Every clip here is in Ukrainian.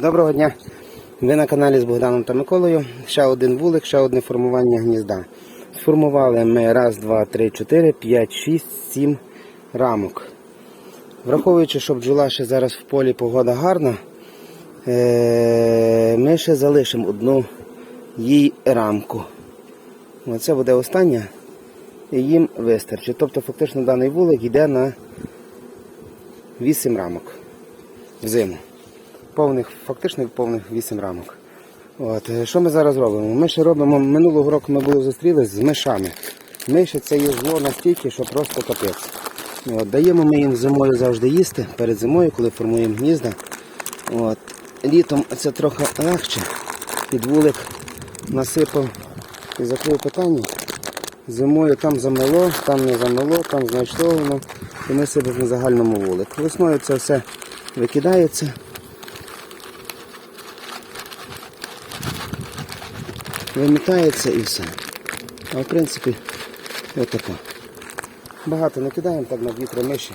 Доброго дня! Ви на каналі з Богданом та Миколою. Ще один вулик, ще одне формування гнізда. Сформували ми раз, два, три, чотири, п'ять, шість, сім рамок. Враховуючи, що бджола ще зараз в полі погода гарна, е, ми ще залишимо одну їй рамку. Оце буде остання і їм вистачить. Тобто фактично даний вулик йде на 8 рамок в зиму. Повних, фактично повних 8 рамок. От, е, що ми зараз робимо? Ми ще робимо, минулого року ми були зустрілись з мишами. Миші це є зло настільки, що просто капець. От, даємо ми їм зимою завжди їсти, перед зимою, коли формуємо гнізда. От, літом це трохи легше. Під вулик насипав і закрив питання. Зимою там замело, там не замело, там знайшло воно. І ми себе на загальному вулику. Весною це все викидається. Вимітається і все. А в принципі, отако. Багато не кидаємо так на 2-3 миші,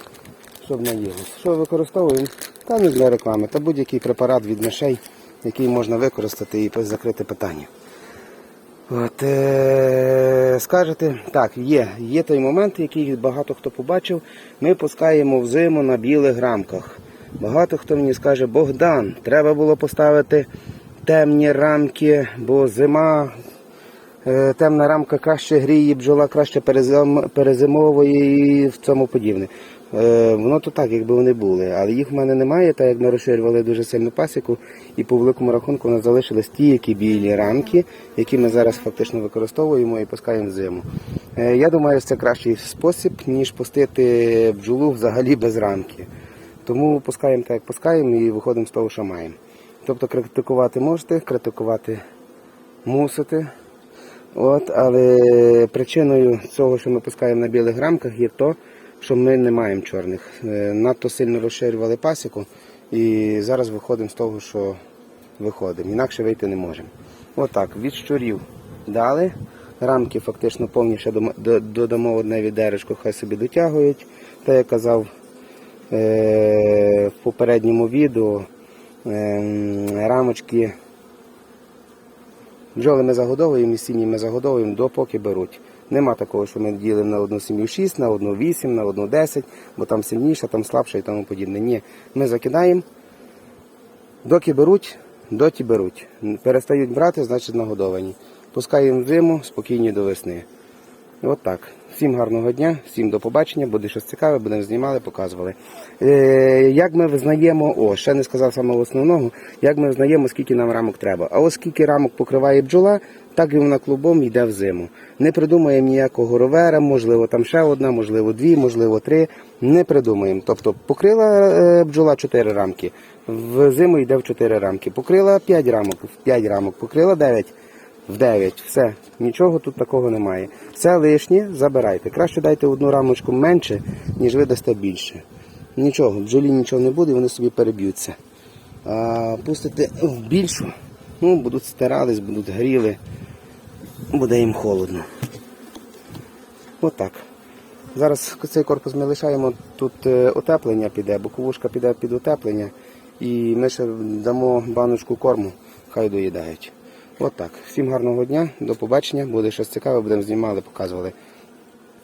щоб наїлись. Що використовуємо? Та не для реклами, та будь-який препарат від мишей, який можна використати і закрити питання. От, е, скажете, так, є, є той момент, який багато хто побачив. Ми пускаємо в зиму на білих рамках. Багато хто мені скаже, Богдан, треба було поставити темні рамки, бо зима, е, темна рамка краще гріє, бджола краще перезимовує і в цьому подібне. Е, воно то так, якби вони були, але їх в мене немає, так як ми розширювали дуже сильну пасіку, і по великому рахунку у нас залишились тільки білі рамки, які ми зараз фактично використовуємо і пускаємо в зиму. Е, я думаю, це кращий спосіб, ніж пустити бджолу взагалі без рамки. Тому пускаємо так, як пускаємо і виходимо з того, що маємо. Тобто критикувати можете, критикувати мусите. От, але причиною цього, що ми пускаємо на білих рамках, є то, що ми не маємо чорних. Е, Надто сильно розширювали пасіку і зараз виходимо з того, що виходимо. Інакше вийти не можемо. Отак, від щурів дали. Рамки фактично повніше додамо одне відеречко, хай собі дотягують. Та я казав е, в попередньому відео, рамочки Бджоли ми загодовуємо і сім'ї ми загодовуємо допоки беруть. Нема такого, що ми ділимо на одну сім'ю 6, на одну 8, на одну 10, бо там сильніша, там слабша і тому подібне. Ні, ми закидаємо, доки беруть, доті беруть. Перестають брати, значить нагодовані. Пускаємо в зиму, спокійні до весни. От так. Всім гарного дня, всім до побачення, буде щось цікаве, будемо знімали, показували. Е, як ми визнаємо, о, ще не сказав самого основного, як ми визнаємо, скільки нам рамок треба. А ось скільки рамок покриває бджола, так і вона клубом йде в зиму. Не придумаємо ніякого ровера, можливо, там ще одна, можливо, дві, можливо, три. Не придумаємо. Тобто покрила е, бджола 4 рамки, в зиму йде в 4 рамки. Покрила 5 рамок, в 5 рамок, покрила 9 в 9. Все, нічого тут такого немає. Все лишнє забирайте. Краще дайте одну рамочку менше, ніж ви дасте більше. Нічого, бджолі нічого не буде, вони собі переб'ються. А пустите в більшу, ну, будуть стирались, будуть гріли, буде їм холодно. Отак. Зараз цей корпус ми лишаємо, тут е, утеплення піде, боковушка піде під утеплення. І ми ще дамо баночку корму, хай доїдають. От. Всім гарного дня, до побачення. Буде щось цікаве, будемо знімали, показували.